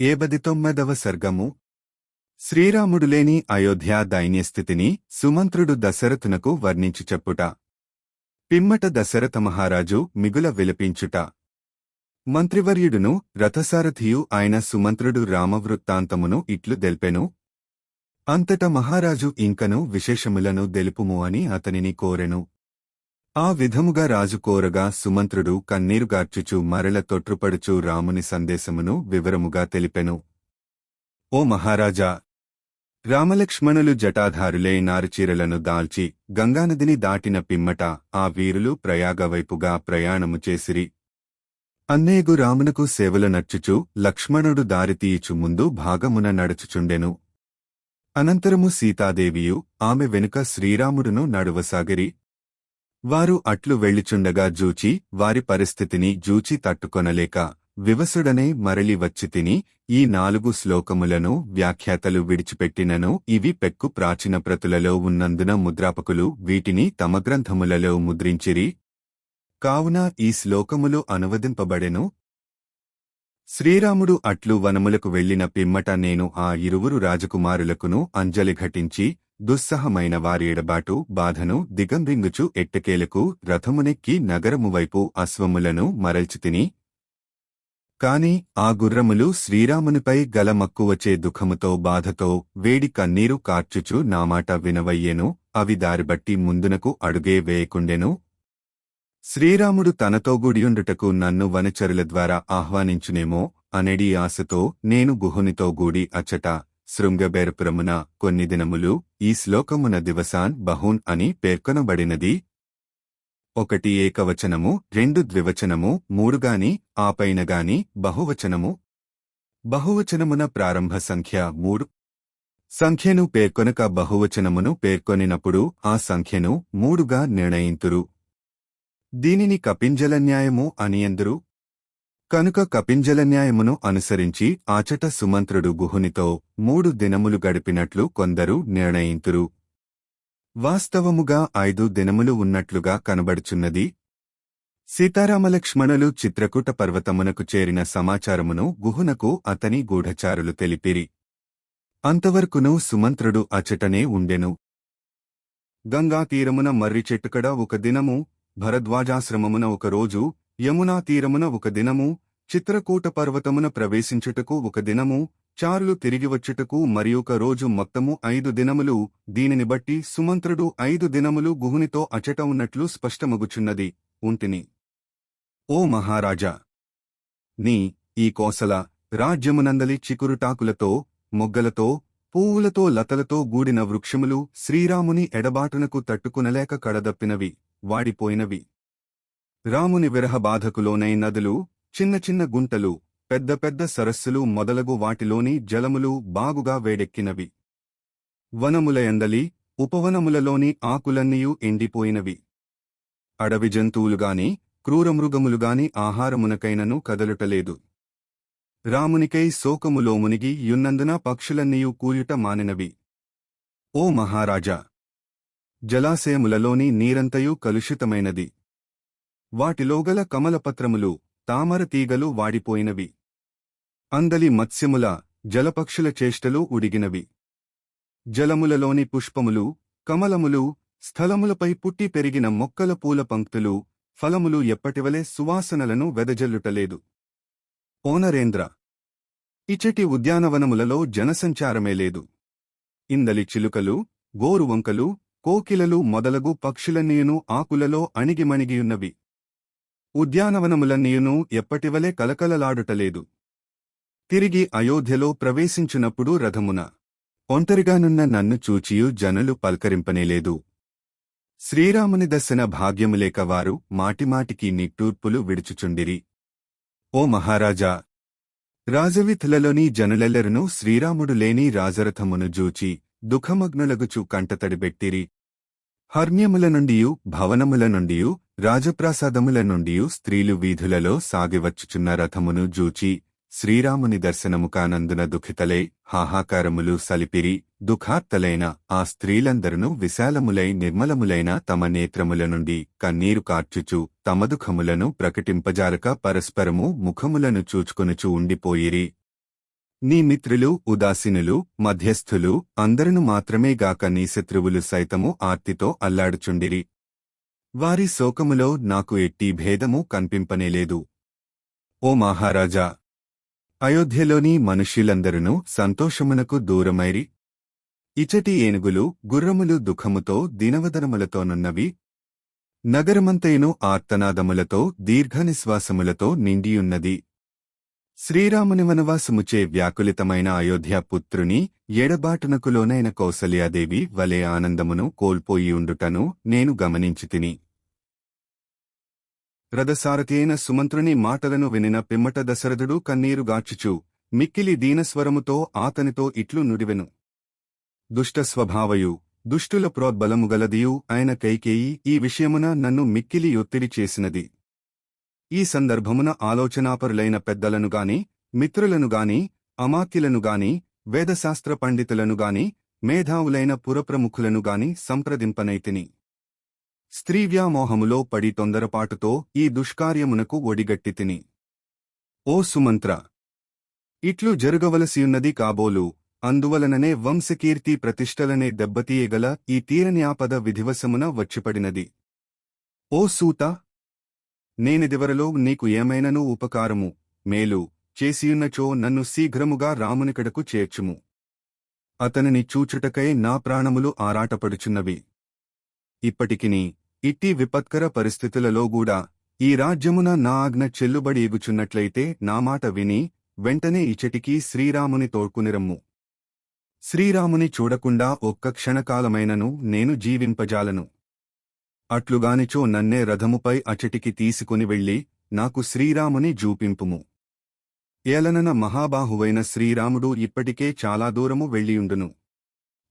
ఏబది తొమ్మిదవ సర్గము. శ్రీరాముడు లేని అయోధ్య దైన్యస్థితిని సుమంత్రుడు దశరథునకు వర్ణించి చెప్పుట పిమ్మట దశరథ మహారాజు మిగుల విలపించుట. మంత్రివర్యుడును రథసారథియు ఆయన సుమంత్రుడు రామవృత్తాంతమును ఇట్లు దెల్పెను. అంతట మహారాజు ఇంకను విశేషములను దెలుపుము అని అతనిని కోరెను. ఆ విధముగా రాజు కోరగా సుమంత్రుడు కన్నీరుగార్చుచూ మరల తొట్రుపడుచూ రాముని సందేశమును వివరముగా తెలిపెను. ఓ మహారాజా! రామలక్ష్మణులు జటాధారులే నారుచీరలను దాల్చి గంగానదిని దాటిన పిమ్మట ఆ వీరులు ప్రయాగవైపుగా ప్రయాణము చేసిరి. అన్నేగు రామునకు సేవలు నచ్చుచూ లక్ష్మణుడు దారితీయుచు ముందు భాగమున నడుచుచుండెను. అనంతరము సీతాదేవియు ఆమె వెనుక శ్రీరాముడును నడువసాగిరి వారు అట్లు వెళ్ళిచుండగా జూచి వారి పరిస్థితిని జూచి తట్టుకొనలేక వివసుడనే మరలి వచ్చి తిని ఈ నాలుగు శ్లోకములను వ్యాఖ్యాతలు విడిచిపెట్టినను ఇవి పెక్కు ప్రాచీన ప్రతులలో ఉన్నందున ముద్రాపకులు వీటిని తమ గ్రంథములలో ముద్రించిరి. కావున ఈ శ్లోకములు అనువదింపబడెను. శ్రీరాముడు అట్లు వనములకు వెళ్ళిన పిమ్మట నేను ఆ ఇరువురు రాజకుమారులకును అంజలి ఘటించి దుస్సహమైన వారి ఎడబాటు బాధను దిగంరింగుచు ఎట్టకేలకు రథమునెక్కి నగరమువైపు అశ్వములను అశ్వములను మరల్చితిని. కాని ఆ గుర్రములు శ్రీరామునిపై గల మక్కువచే దుఃఖముతో బాధతో వేడి కన్నీరు కార్చుచు నామాట వినవయ్యేను అవి దారిబట్టి ముందునకు అడుగే వేయకుండెను. శ్రీరాముడు తనతో గుడియుండుటకు నన్ను వనచరుల ద్వారా ఆహ్వానించునేమో అనెడి ఆశతో నేను గుహునితో గూడి అచ్చట శృంగబేరపురమున కొన్ని దినములు ఈ శ్లోకమున దివసాన్ బహూన్ అని పేర్కొనబడినది. ఒకటి ఏకవచనము రెండు ద్వివచనము మూడుగాని ఆపైనగాని బహువచనము. బహువచనమున ప్రారంభ సంఖ్య మూడు. సంఖ్యను పేర్కొనక బహువచనమును పేర్కొనినప్పుడు ఆ సంఖ్యను మూడుగా నిర్ణయింతురు. దీనిని కపింజల న్యాయము అని ఎందురు? కనుక కపింజల న్యాయమును అనుసరించి ఆచట సుమంత్రుడు గుహునితో మూడు దినములు గడిపినట్లు కొందరు నిర్ణయింతురు. వాస్తవముగా ఐదు దినములు ఉన్నట్లుగా కనబడుచున్నది. సీతారామలక్ష్మణులు చిత్రకూట పర్వతమునకు చేరిన సమాచారమును గుహునకు అతని గూఢచారులు తెలిపిరి. అంతవరకును సుమంత్రుడు అచటనే ఉండెను. గంగా తీరమున మర్రి చెట్టుకడ ఒక దినము భరద్వాజాశ్రమమున ఒక రోజు యమునా తీరమున ఒక దినము చిత్రకూట పర్వతమున ప్రవేశించుటకు ఒక దినము చారులు తిరిగివచ్చుటకు మరియొక రోజు మొత్తము ఐదు దినములు దీనిని బట్టి సుమంత్రుడు ఐదు దినములు గుహునితో అచట ఉన్నట్లు స్పష్టమగుచున్నది. ఉంటిని. ఓ మహారాజా! నీ ఈ కోసల రాజ్యమునందలి చికురుటాకులతో మొగ్గలతో పువ్వులతో లతలతో గూడిన వృక్షములు శ్రీరాముని ఎడబాటునకు తట్టుకునలేక కడదప్పినవి వాడిపోయినవి. రాముని విరహ బాధకులోనై నదులు చిన్న చిన్న గుంటలు పెద్ద పెద్ద సరస్సులు మొదలగు వాటిలోని జలములు బాగుగా వేడెక్కినవి. వనములయందలి ఉపవనములలోని ఆకులన్నీయూ ఎండిపోయినవి. అడవి జంతువులుగాని క్రూరమృగములుగాని ఆహారమునకైనను కదలుటలేదు. రామునికై శోకములో మునిగి యున్నందున పక్షులన్నీయూ కూయుట మానినవి. ఓ మహారాజా! జలాశయములలోని నీరంతయు కలుషితమైనది. వాటిలోగల కమలపత్రములు తామర తీగలు వాడిపోయినవి. అందలి మత్స్యముల జలపక్షుల చేష్టలు ఉడిగినవి. జలములలోని పుష్పములు కమలములు స్థలములపై పుట్టి పెరిగిన మొక్కల పూల పంక్తులు ఫలములు ఎప్పటివలే సువాసనలను వెదజల్లుటలేదు. ఓనరేంద్ర! ఇచటి ఉద్యానవనములలో జనసంచారమే లేదు. ఇందలి చిలుకలు గోరువంకలు కోకిలలు మొదలగు పక్షులన్నీను ఆకులలో అణిగిమణిగియున్నవి. ఉద్యానవనములన్నీయును ఎప్పటివలే కలకలలాడుటలేదు. తిరిగి అయోధ్యలో ప్రవేశించినప్పుడు రథమున ఒంటరిగానున్న నన్ను చూచియు జనులు పల్కరింపనేలేదు. శ్రీరాముని దర్శన భాగ్యములేక వారు మాటిమాటికి నిట్టూర్పులు విడుచుచుండిరి. ఓ మహారాజా! రాజవిధులలోని జనులెల్లరును శ్రీరాముడు లేని రాజరథమును జూచి దుఃఖమగ్నులగుచు కంటతడిబెట్టిరి హర్మ్యముల నుండియు భవనముల నుండియు రాజప్రాసాదముల నుండి స్త్రీలు వీధులలో సాగివచ్చుచున్న రథమును జూచి శ్రీరాముని దర్శనము కానందున దుఃఖితలై హాహాకారములు సలిపిరి దుఃఖార్తలైన ఆ స్త్రీలందరూ విశాలములై నిర్మలములైన తమ నేత్రముల నుండి కన్నీరు కార్చుచు తమ దుఃఖములను ప్రకటింపజారక పరస్పరము ముఖములను చూచుకొనుచు ఉండిపోయిరి. నీ మిత్రులు ఉదాసీనులు మధ్యస్థులు అందరును మాత్రమే గాక నీ శత్రువులు సైతము ఆర్తితో అల్లాడుచుండిరి. వారి శోకములో నాకు ఎట్టి భేదము కనిపింపనేలేదు ఓ మహారాజా అయోధ్యలోని మనుష్యులందరూ సంతోషమునకు దూరమైరి. ఇచటి ఏనుగులు గుర్రములు దుఃఖముతో దినవదనములతోనున్నవి నగరమంతయును ఆర్తనాదములతో దీర్ఘనిశ్వాసములతో నిండియున్నది. శ్రీరాముని వనవాసముచే వ్యాకులితమైన అయోధ్య పుత్రుని కౌసల్యాదేవి వలె ఆనందమును కోల్పోయియుండుటను నేను గమనించి రథసారథియైన సుమంత్రుని మాటలను వినిన పిమ్మట దశరథుడు కన్నీరుగాచుచు మిక్కిలి దీనస్వరముతో ఆతనితో ఇట్లు నుడివెను. దుష్ట స్వభావయు దుష్టుల ప్రోద్బలము గలదియు ఆయన కైకేయి ఈ విషయమున నన్ను మిక్కిలి ఒత్తిడి చేసినది. ఈ సందర్భమున ఆలోచనాపరులైన పెద్దలనుగాని మిత్రులనుగాని అమాత్యులనుగాని అమాత్యులను గాని వేదశాస్త్ర పండితులను గాని మేధావులైన పురప్రముఖులను గాని సంప్రదింపనైతిని. స్త్రీ వ్యామోహములో పడి తొందరపాటుతో ఈ దుష్కార్యమునకు ఒడిగట్టి తిని. ఓ సుమంత్ర! ఇట్లు జరగవలసియున్నది కాబోలు అందువలననే వంశకీర్తి ప్రతిష్టలనే దెబ్బతీయగల ఈ తీరన్యాపద విధివశమున వచ్చిపడినది. ఓ సూత! నేనిదివరలో నీకు ఏమైనను ఉపకారము మేలు చేసియున్నచో నన్ను శీఘ్రముగా రామునికడకు చేర్చుము. అతనిని చూచుటకై నా ప్రాణములు ఆరాటపడుచున్నవి. ఇప్పటికిని ఇట్టి విపత్కర పరిస్థితులలో గూడా ఈ రాజ్యమున నా ఆజ్ఞ చెల్లుబడి ఎగుచున్నట్లయితే నా మాట విని వెంటనే ఇచటికి శ్రీరాముని తోడ్కునిరమ్ము. శ్రీరాముని చూడకుండా ఒక్క క్షణకాలమైనను నేను జీవింపజాలను. అట్లుగానిచో నన్నే రథముపై అచటికి తీసుకుని వెళ్ళి నాకు శ్రీరాముని జూపింపుము. ఏలనన మహాబాహువైన శ్రీరాముడు ఇప్పటికే చాలా దూరము వెళ్ళియుండును.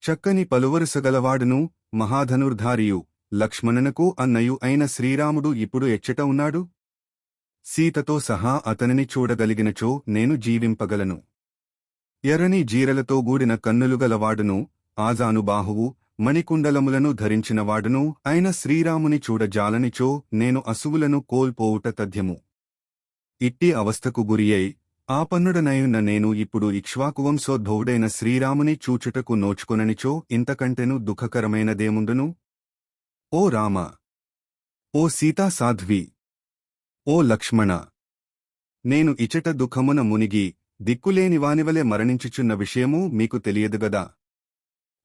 చక్కని పలువరుసగలవాడును మహాధనుర్ధారియు లక్ష్మణునకు అన్నయు అయిన శ్రీరాముడు ఇప్పుడు ఎచ్చట ఉన్నాడు? సీతతో సహా అతనిని చూడగలిగినచో నేను జీవింపగలను. ఎర్రని జీరలతో గూడిన కన్నులుగలవాడును ఆజానుబాహువు మణికుండలములను ధరించినవాడును అయిన శ్రీరాముని చూడజాలనిచో నేను అసువులను కోల్పోవుట తథ్యము. ఇట్టి అవస్థకు గురియై ఆపన్నుడనయున్న నేను ఇప్పుడు ఇక్ష్వాకువంశోద్భవుడైన శ్రీరాముని చూచుటకు నోచుకొననిచో ఇంతకంటెను దుఃఖకరమైనదేముండును ఓ రామ ఓ సీతా సాధ్వి ఓ లక్ష్మణ నేను ఇచట దుఃఖమున మునిగి దిక్కులేనివానివలె మరణించుచున్న విషయము మీకు తెలియదుగదా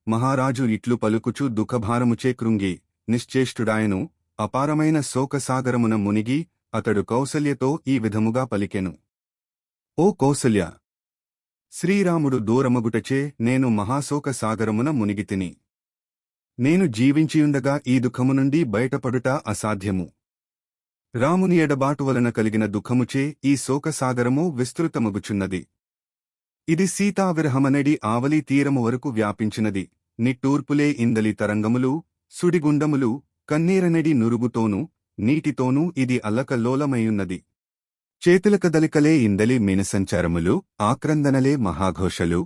మహారాజు ఇట్లు పలుకుచు దుఃఖభారముచే కృంగి నిశ్చేష్టుడాయను అపారమైన శోకసాగరమున మునిగి అతడు కౌసల్యతో ఈ విధముగా పలికెను. ఓ కౌసల్య శ్రీరాముడు దూరమగుటచే నేను మహాశోక సాగరమున మునిగితిని నేను జీవించియుండగా ఈ దుఃఖము నుండి బయటపడుట అసాధ్యము. రాముని ఎడబాటు వలన కలిగిన దుఃఖముచే ఈ శోకసాగరము విస్తృతమగుచున్నది. ఇది సీతావిరహమనడి ఆవలి తీరము వరకు వ్యాపించినది. నిట్టూర్పులే ఇందలి తరంగములు సుడిగుండములు కన్నీరనడి నురుగుతోనూ నీటితోనూ ఇది అల్లకల్లోలమయున్నది చేతులకదలికలే ఇందలి మినసంచారములు ఆక్రందనలే మహాఘోషలు.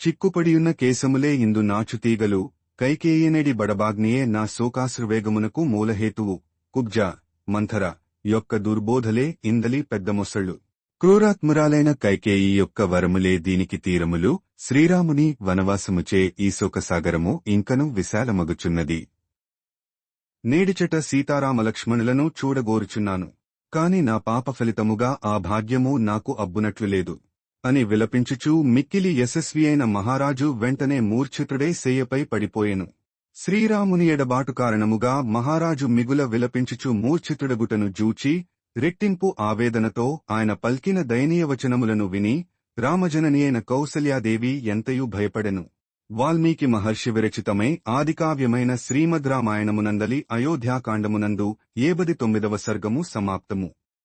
చిక్కుపడియున్న కేశములే ఇందు నాచుతీగలు కైకేయనేడి బడబాగ్నియే నా శోకాశ్రవేగమునకు మూలహేతువు. కుబ్జ మంథర యొక్క దుర్బోధలే ఇందలి పెద్దమొసళ్ళు. క్రూరాత్మురాలైన కైకేయి యొక్క వరములే దీనికి తీరములు. శ్రీరాముని వనవాసముచే ఈ శోకసాగరము ఇంకను విశాలమగుచున్నది. నేడిచట సీతారామలక్ష్మణులను చూడగోరుచున్నాను. కాని నా పాప ఫలితముగా ఆ భాగ్యము నాకు అబ్బునట్లు లేదు. అని విలపించుచూ మిక్కిలి యశస్వి అయిన మహారాజు వెంటనే మూర్ఛితుడై శయ్యపై పడిపోయెను. శ్రీరాముని ఎడబాటు కారణముగా మహారాజు మిగుల విలపించుచు మూర్ఛితుడగుటను జూచి రెట్టింపు ఆవేదనతో ఆయన పల్కిన దయనీయవచనములను విని రామజనని అయిన కౌసల్యాదేవి ఎంతయూ భయపడెను. వాల్మీకి మహర్షి విరచితమై ఆదికావ్యమైన శ్రీమద్ రామాయణమునందలి అయోధ్యాకాండమునందు ఏబది తొమ్మిదవ సర్గము సమాప్తము.